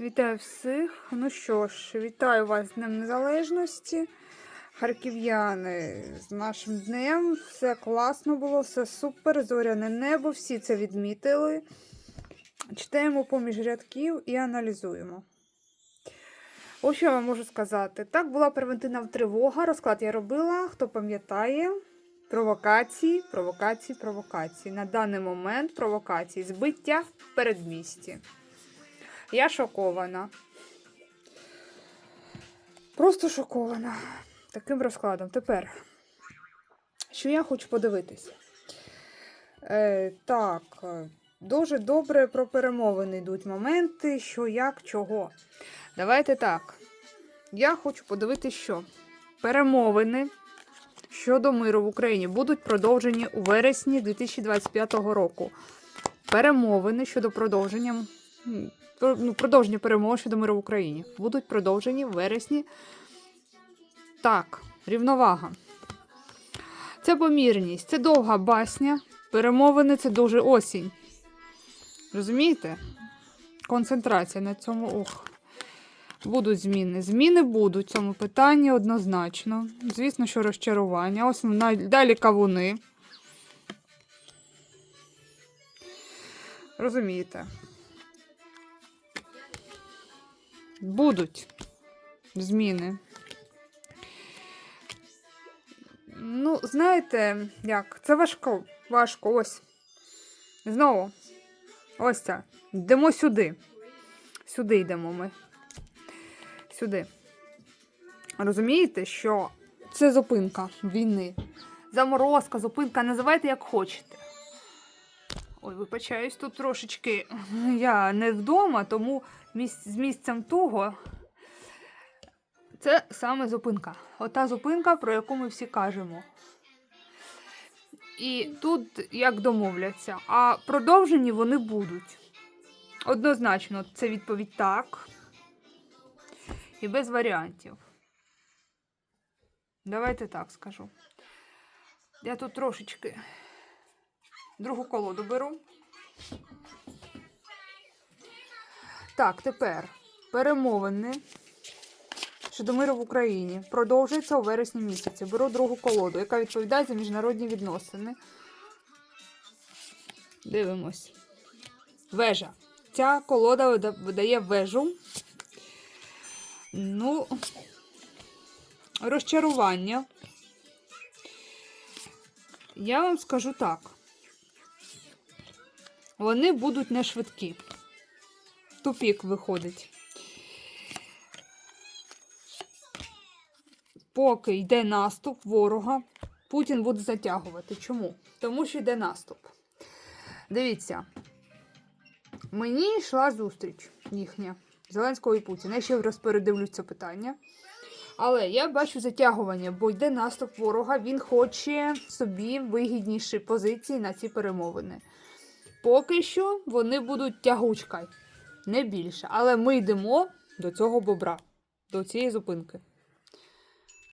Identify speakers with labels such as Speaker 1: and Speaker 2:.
Speaker 1: Вітаю всіх. Ну що ж, вітаю вас з Днем Незалежності. Харків'яни з нашим днем. Все класно було, все супер, зоряне небо, всі це відмітили. Читаємо поміж рядків і аналізуємо. Ось що я вам можу сказати. Так, була превентивна тривога. Розклад я робила. Хто пам'ятає? Провокації, провокації, провокації. На даний момент провокації. Збиття в передмісті. Я шокована. Просто шокована таким розкладом. Тепер, що я хочу подивитись. Е, так, дуже добре про перемовини йдуть моменти, що як, чого. Давайте так. Я хочу подивитися, що перемовини щодо миру в Україні будуть продовжені у вересні 2025 року. Перемовини щодо продовження ну, продовження перемовин щодо миру в Україні будуть продовжені в вересні. Так, рівновага. Це помірність, це довга басня. Перемовини це дуже осінь. Розумієте? Концентрація на цьому. Ох. Будуть зміни. Зміни будуть в цьому питанні однозначно. Звісно, що розчарування. Ось далі кавуни. Розумієте? Будуть зміни. Ну, знаєте, як? Це важко. Важко. Ось. Знову. Ось це. Йдемо сюди. Сюди йдемо ми. Сюди. Розумієте, що це зупинка війни. Заморозка, зупинка, називайте як хочете. Ой, вибачаюсь, тут трошечки я не вдома, тому місць, з місцем того. Це саме зупинка. Ота зупинка, про яку ми всі кажемо. І тут як домовляться, а продовжені вони будуть. Однозначно, це відповідь так. І без варіантів. Давайте так скажу. Я тут трошечки другу колоду беру. Так, тепер перемовини щодо миру в Україні продовжується у вересні місяці. Беру другу колоду, яка відповідає за міжнародні відносини. Дивимось. Вежа. Ця колода видає вежу. Ну, розчарування. Я вам скажу так. Вони будуть не швидкі. Тупік виходить. Поки йде наступ ворога, Путін буде затягувати. Чому? Тому що йде наступ. Дивіться, мені йшла зустріч їхня Зеленського і Путіна. Я ще раз передивлюсь це питання. Але я бачу затягування, бо йде наступ ворога, він хоче собі вигідніші позиції на ці перемовини. Поки що вони будуть тягучка, не більше. Але ми йдемо до цього бобра, до цієї зупинки.